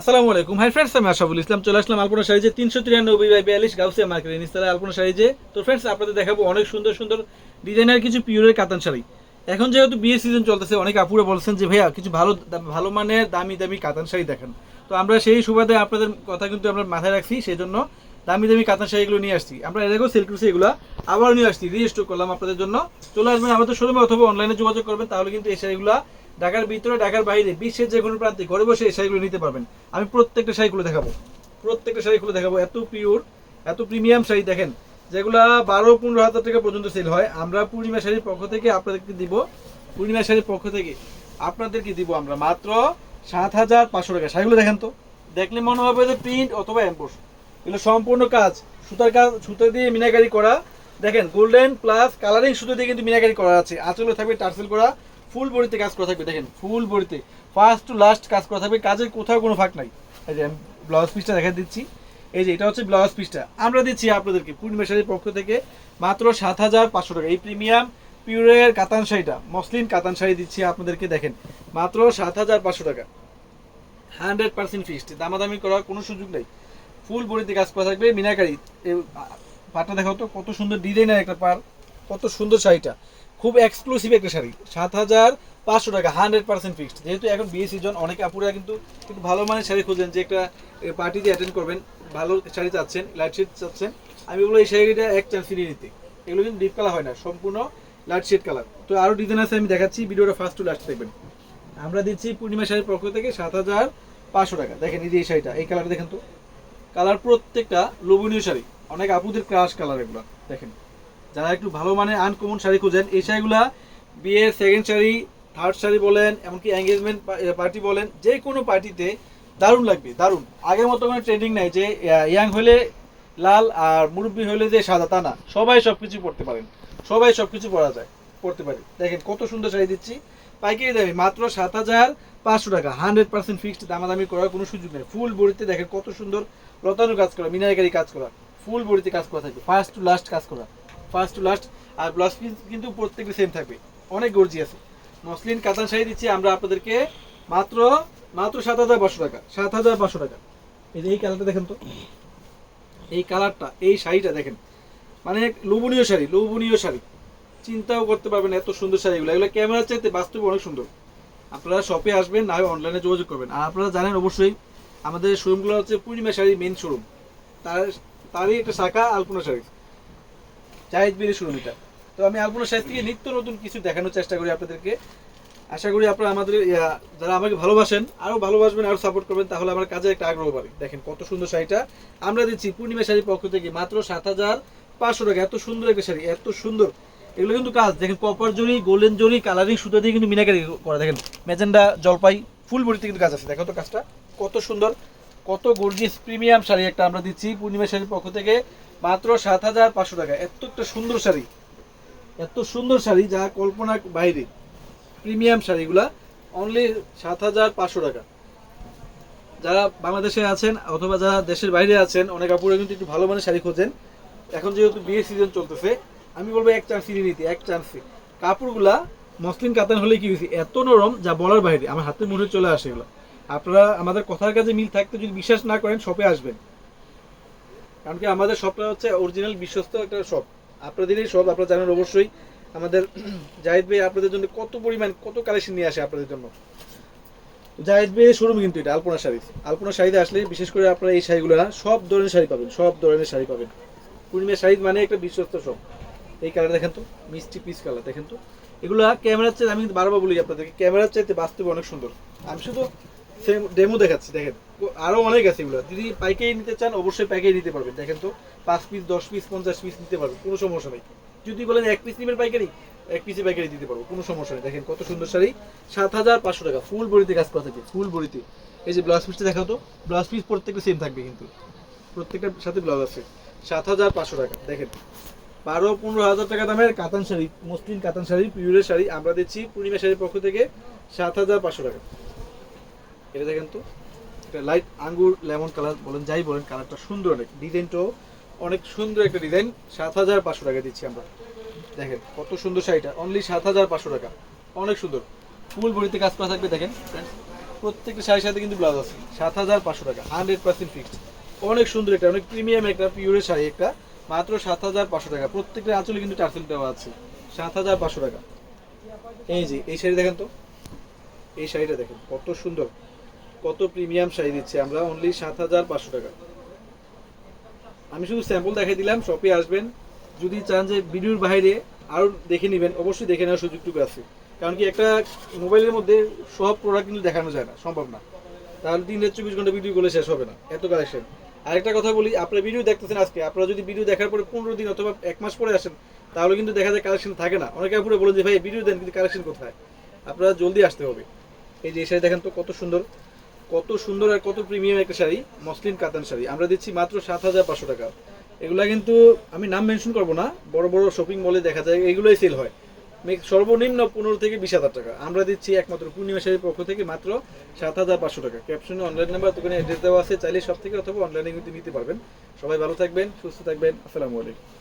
আসসালামু আলাইকুম। Hi friends আমি আশাফুল ইসলাম। চলে আসলাম আলপনা সারিজে তিনশো তিরানব্বই বাই বিয়াল্লিশ গাউসিয়া মার্কেট নিস্তালা আলপনা সারিজে তো ফ্রেন্ডস আপনাদের দেখাবো অনেক সুন্দর সুন্দর ডিজাইনার কিছু পিওরের কাতান শাড়ি। এখন যেহেতু বিয়ে সিজন চলতেছে, অনেক আপুরা বলছেন যে, ভাইয়া, কিছু ভালো ভালো মানের দামি দামি কাতান শাড়ি দেখেন। তো আমরা সেই সুবাদে আপনাদের কথা কিন্তু আমরা মাথায় রাখছি সেই জন্য দামি দামি কাতান শাড়িগুলো নিয়ে আসছি। আমরা এর আগেও সেল করছি এগুলো আবার নিয়ে আসছি রিস্টোর করলাম আপনাদের জন্য। চলে আসবেন আমাদের শোরুমে অথবা অনলাইনে যোগাযোগ করবেন, তাহলে কিন্তু এই শাড়িগুলো ঢাকার ভিতরে, ঢাকার বাইরে, বিশ্বের যে কোনো প্রান্তে ঘরে বসে এই শাড়িগুলো নিতে পারবেন। আমি প্রত্যেকটা শাড়িগুলো দেখাবো। প্রত্যেকটা শাড়িগুলো দেখাবো। এত পিওর এত প্রিমিয়াম শাড়ি দেখেন, যেগুলা বারো, পনেরো হাজার টাকা পর্যন্ত সেল হয়। আমরা পূর্ণিমা শাড়ির পক্ষ থেকে আপনাদেরকে দিব, পূর্ণিমা শাড়ির পক্ষ থেকে আপনাদেরকে দিব আমরা মাত্র সাত হাজার পাঁচশো টাকা। শাড়িগুলো দেখেন তো, দেখলে মনে হবে যে প্রিন্ট অথবা এম্পোস এগুলো সম্পূর্ণ কাজ। সুতার কাজ, সুতো দিয়ে মিনাকারি করা। দেখেন গোল্ডেন প্লাস কালারিং সুতো দিয়ে কিন্তু মিনাকারি করা আছে। আঁচলে থাকবে টার্সেল করা। ফুল বডিতে কাজ করা থাকবে, দেখেন, ফুল বডিতে। ফার্স্ট টু লাস্ট কাজ করা থাকবে। কাজের কোথাও কোনো ফাঁক নাই। এই যে ব্লাউজ পিসটা দেখা দিচ্ছি। এই যে এটা হচ্ছে ব্লাউজ পিসটা আমরা দিচ্ছি আপনাদেরকে পূর্ণিমা শাড়ির পক্ষ থেকে মাত্র সাত হাজার পাঁচশো টাকা। এই প্রিমিয়াম পিউরের কাতান শাড়িটা, মসলিন কাতান শাড়ি দিচ্ছি আপনাদেরকে, দেখেন, মাত্র সাত হাজার পাঁচশো টাকা। Hundred percent fixed. দামাদামি করার কোনো সুযোগ নেই। ফুল বডিতে কাজ করা থাকবে। মিনাকারি পাটটা দেখো তো, কত সুন্দর ডিজাইনের একটা পার কত সুন্দর শাড়িটা। খুব এক্সক্লুসিভ একটা শাড়ি, সাত হাজার পাঁচশো টাকা হান্ড্রেড পার্সেন্ট ফিক্সড যেহেতু এখন বিয়ে সিজন অনেক আপুরা কিন্তু একটু ভালো মানের শাড়ি খুঁজেন যে একটা পার্টিতে অ্যাটেন্ড করবেন, ভালো শাড়ি চাচ্ছেন লাইট শেড চাচ্ছেন। আমি বলব এই শাড়িটা এক চান্স ফিরিয়ে নিতে। এগুলো কিন্তু ডিপ কালার হয় না, সম্পূর্ণ লাইট শেড কালার তো আরও ডিজাইন আছে, আমি দেখাচ্ছি, ভিডিওটা ফার্স্ট টু লাস্ট দেখবেন। আমরা দিচ্ছি পূর্ণিমা শাড়ির পক্ষ থেকে সাত হাজার পাঁচশো টাকা। দেখেন এই যে এই শাড়িটা, এই কালারটা দেখেন তো। কালার প্রত্যেকটা লোভনীয় শাড়ি। অনেক আপুদের ক্রাশ কালার এগুলো, দেখেন। যারা একটু ভালো মানে আনকমন শাড়ি খুঁজেন, এই শাড়িগুলা বিয়ের সেকেন্ড শাড়ি থার্ড শাড়ি বলেন, এমনকি এঙ্গেজমেন্ট পার্টি বলেন, যে কোনো পার্টিতে দারুণ লাগবে, দারুণ। আগের মতো কোনো ট্রেন্ডিং নাই যে ইয়াং হলে লাল আর মুরব্বী হলে যে সাদা, তা না। সবাই সব কিছু পড়তে পারেন। সবাই সব কিছু পরা যায়, পড়তে পারে। দেখেন কত সুন্দর শাড়ি দিচ্ছি। পাইকারি দামি মাত্র সাত হাজার পাঁচশো টাকা। হান্ড্রেড পার্সেন্ট ফিক্সড দামাদামি করার কোনো সুযোগ নেই। ফুল বড়িতে দেখেন কত সুন্দর লতানো কাজ করা মিনারকারি কাজ করা। ফুল বড়িতে কাজ করা থাকবে। ফার্স্ট টু লাস্ট কাজ করা। ফার্স্ট টু লাস্ট আর ব্লাউজ পিস কিন্তু প্রত্যেকটা সেম থাকবে। অনেক গর্জি আছে মসলিন কাতান শাড়ি দিচ্ছি আমরা আপনাদেরকে মাত্র মাত্র সাত হাজার পাঁচশো টাকা। সাত হাজার পাঁচশো টাকা। এই যে এই কালারটা দেখেন তো। এই কালারটা এই শাড়িটা দেখেন। মানে লোভনীয় শাড়ি লোভনীয় শাড়ি। চিন্তাও করতে পারবেন এত সুন্দর শাড়িগুলো। এগুলো ক্যামেরার চাইতে বাস্তবে অনেক সুন্দর। আপনারা শপে আসবেন, না হয় অনলাইনে যোগাযোগ করবেন। আর আপনারা জানেন অবশ্যই, আমাদের শোরুমগুলো হচ্ছে পূর্ণিমা শাড়ি মেন শোরুম তার, তারই একটা শাখা, আলপনা শাড়ি। জাহিদ বিলি শোরুম এটা। তো আমি আলপনা শাড়ি থেকে নিত্য নতুন কিছু দেখানোর চেষ্টা করি আপনাদেরকে। আশা করি আপনারা আমাদের যারা আমাকে ভালোবাসেন, আরও ভালোবাসবেন, আরও সাপোর্ট করবেন, তাহলে আমার কাজে একটা আগ্রহ বাড়ে। দেখেন কত সুন্দর শাড়িটা। আমরা দিচ্ছি পূর্ণিমা শাড়ির পক্ষ থেকে মাত্র সাত হাজার পাঁচশো টাকা। এত সুন্দর একটা শাড়ি, এত সুন্দর। এগুলো কিন্তু কাজ। দেখেন কপার জরি গোল্ডেন জরি কালারিং সুতো দিয়ে কিন্তু মিনাকারি করা। দেখেন, মেজেন্ডা জলপাই ফুল বড়িতে কিন্তু কাজ আছে। দেখো তো কাজটা, কত সুন্দর, কত গর্জিয়াস প্রিমিয়াম শাড়ি একটা আমরা দিচ্ছি পূর্ণিমা শাড়ির পক্ষ থেকে। মাত্র সাত হাজার পাঁচশো টাকা। এত একটা সুন্দর শাড়ি, এত সুন্দর শাড়ি যা কল্পনার বাইরে। প্রিমিয়াম শাড়িগুলা অনলি সাত হাজার পাঁচশো টাকা। যারা বাংলাদেশে আছেন অথবা যারা দেশের বাইরে আছেন, অনেক আপুরে কিন্তু একটু ভালো মানের শাড়ি খোঁজেন। এখন যেহেতু বিয়ে সিজন চলতেছে আমি বলব এক চান্স ফিরিয়ে নিতে, এক চান্সে কাপড়গুলা মসলিন কাতান হলে কি হয়েছে? এত নরম যা বলার বাইরে, আমার হাতের মুঠে চলে আসে এগুলো। আপনারা, আমাদের কথার কাছে মিল থাকতে যদি বিশ্বাস না করেন শপে আসবেন। কারণ কি আমাদের শপটা হচ্ছে অরিজিনাল বিশ্বস্ত একটা শপ আপনাদেরই শপ আপনারা জানেন অবশ্যই, আমাদের জাহিদ ভাই আপনাদের জন্য কত পরিমাণ, কত কালেকশন নিয়ে আসে আপনাদের জন্য। জাহিদ ভাই শোরুম কিন্তু এটা, আলপনা শাড়ি আলপনা শাড়িতে আসলে বিশেষ করে আপনারা এই শাড়িগুলো সব ধরনের শাড়ি পাবেন, সব ধরনের শাড়ি পাবেন। পূর্ণিমা শাড়ি মানে একটা বিশ্বস্ত শপ এই কালার দেখেন তো, মিষ্টি পিস কালার দেখেন তো। এগুলো ক্যামেরার চাইতে আমি বারবার বলি আপনাদেরকে ক্যামেরার চাইতে বাস্তবে অনেক সুন্দর। আমি শুধু সেম ডেমো দেখাচ্ছি, দেখেন। আরও অনেক আছে এগুলো। যদি পাইকারি নিতে চান, অবশ্যই পাইকারি নিতে পারবেন, দেখেন তো। পাঁচ পিস দশ পিস পঞ্চাশ পিস নিতে পারবেন, কোনো সমস্যা নেই। যদি বলেন এক পিস নেবেন পাইকারি, এক পিসে পাইকারি দিতে পারব, কোনো সমস্যা নেই। দেখেন কত সুন্দর শাড়ি, সাত হাজার পাঁচশো টাকা ফুল বড়িতে কাজ করা থাকে ফুল বড়িতে এই যে ব্লাউজ পিসটা দেখাও তো ব্লাউজ পিস প্রত্যেকটা সেম থাকবে কিন্তু। প্রত্যেকটার সাথে ব্লাউজ আছে, সাত হাজার পাঁচশো টাকা, দেখেন। বারো, পনেরো হাজার টাকা দামের কাতান শাড়ি, মসলিন কাতান শাড়ি পিউরের শাড়ি আমরা দিচ্ছি পূর্ণিমা শাড়ির পক্ষ থেকে সাত হাজার পাঁচশো টাকা। এটা দেখেন তো এটা লাইট আঙ্গুর লেমন কালার বলেন যাই বলেন কালারটা সুন্দর অনেক ডিজাইনটাও অনেক সুন্দর একটা ডিজাইন সাত হাজার পাঁচশো টাকা দিচ্ছি আমরা। দেখেন কত সুন্দর শাড়িটা অনলি সাত হাজার পাঁচশো টাকা, অনেক সুন্দর। ফুল বড়িতে কাজ করা থাকবে, দেখেন প্রত্যেকটা শাড়ির সাথে কিন্তু ব্লাউজ আছে, সাত হাজার পাঁচশো টাকা হান্ড্রেড পার্সেন্ট ফিক্সড অনেক সুন্দর একটা, অনেক প্রিমিয়াম একটা পিওরের শাড়ি একটা মাত্র সাত হাজার পাঁচশো টাকা। প্রত্যেকটা আঁচলে কিন্তু টার্সেল দেওয়া আছে। সাত হাজার পাঁচশো টাকা। এই যে, এই শাড়ি দেখেন তো। এই শাড়িটা দেখেন, কত সুন্দর। কত প্রিমিয়াম শাড়ি দিচ্ছে আমরা অনলি সাত হাজার পাঁচশো টাকা। আমি শুধু স্যাম্পল দেখাই দিলাম শপে আসবেন। যদি চান যে ভিডিওর বাইরে আরও দেখে নেবেন, অবশ্যই দেখে নেওয়ার সুযোগটুকু আছে। কারণ কি একটা মোবাইলের মধ্যে সব প্রোডাক্ট কিন্তু দেখানো যায় না, সম্ভব না। তাহলে তিন চব্বিশ ঘণ্টা ভিডিও করলে শেষ হবে না। এত কালেকশন আরেকটা কথা বলি, আপনারা ভিডিও দেখতেছেন আজকে। আপনারা যদি ভিডিও দেখার পরে পনেরো দিন অথবা এক মাস পরে আসেন, তাহলে কিন্তু দেখা যায় কালেকশন থাকে না। অনেকে আপুরে বলেন যে, ভাই ভিডিও দেন, কিন্তু কালেকশন কোথায়? আপনারা জলদি আসতে হবে। এই যে এই শাড়ি দেখেন তো, কত সুন্দর কত সুন্দর আর কত প্রিমিয়াম একটা শাড়ি, মসলিন কাতান শাড়ি। আমরা দিচ্ছি মাত্র সাত হাজার পাঁচশো টাকা। এগুলা কিন্তু আমি নাম মেনশন করব না, বড় বড় শপিং মলে দেখা যায়, এগুলোই সেল হয়। সর্বনিম্ন পনেরো থেকে বিশ হাজার টাকা। আমরা দিচ্ছি একমাত্র পূর্ণিমা পক্ষ থেকে মাত্র সাত হাজার পাঁচশো টাকা। ক্যাপশনে অনলাইন নাম্বার দোকানে অ্যাড্রেস দেওয়া আছে, চাইলে সব থেকে অথবা অনলাইনে কিন্তু নিতে পারবেন। সবাই ভালো থাকবেন, সুস্থ থাকবেন, আসসালামু আলাইকুম।